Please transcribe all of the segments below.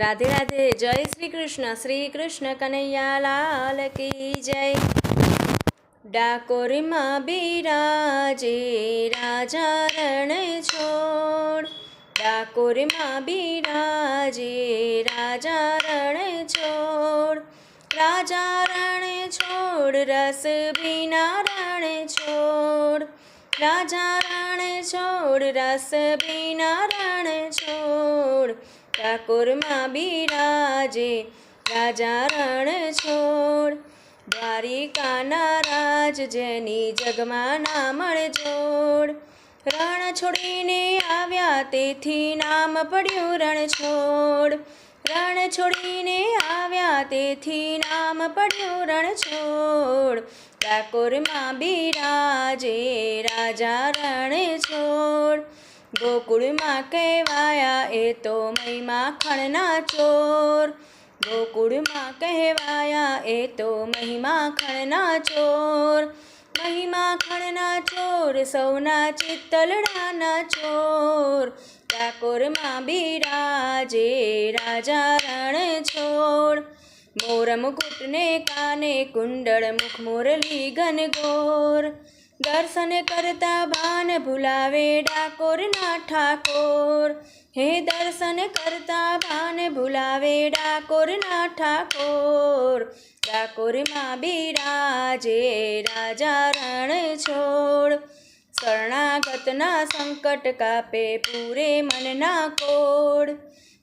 રાધે રાધે, જય શ્રી કૃષ્ણ શ્રી કૃષ્ણ કનૈયા લાલ કી જય. ડાકોરમાં બિરાજે, રાજા રણ છોડ ડાકોરમાં બિરાજે, રાજા રણ છોડ રાજા રણ છોડ રસ વિના રણ છોડ રાજા રણ છોડ રસ વિના રણ છોડ ઠાકોરમાં બિરાજે રાજા રણ છોડ દ્વારિકાના રાજ જેની જગમાં નામણ જોડ રણ છોડીને આવ્યા તેથી નામ પડ્યું રણ છોડ રણ છોડીને આવ્યા તેથી નામ પડ્યું રણ છોડ ઠાકોરમાં બિરાજે રાજા રણ છોડ ગોકુળમાં કહેવાયા એ તો મહિમા ખણના ચોર. ગોકુળમાં કહેવાયા એ તો મહિમા ખણના ચોર. મહિમા ખણના ચોર, સૌના ચિત્તલડાના ચોર. ડાકોરમાં બિરાજે રાજા રણ છોડ. મોર મુકુટને કાને કુંડળ, મુખ મોરલી ઘનઘોર. દર્શન કરતા ભાન ભૂલાવે ડાકોરના ઠાકોર. હે દર્શન કરતા ભાન ભૂલાવે ડાકોરના ઠાકોર. ડાકોરમાં બિરાજે રાજા રણ છોડ શરણાગતના સંકટ કાપે પૂરે મનના કોડ.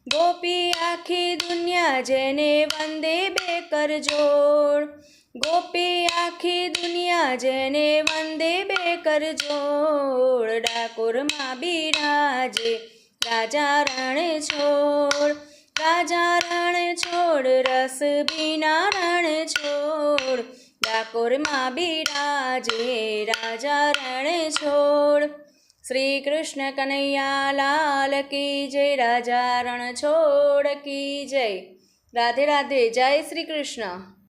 ગોપી આખી દુનિયા જેને વંદે બે કરજોડ. ગોપી આખી દુનિયા જેને વંદે બે કરજોડ. ડાકોરમાં બિરાજે રાજા રણ છોડ રાજા રણ છોડ રસ બીના રણ છોડ ડાકોરમાં બિરાજે રાજા રણ છોડ શ્રી કૃષ્ણ કનૈયા, લાલ કી જય, રાજા રણછોડ કી જય. રાધે રાધે, જય શ્રી કૃષ્ણ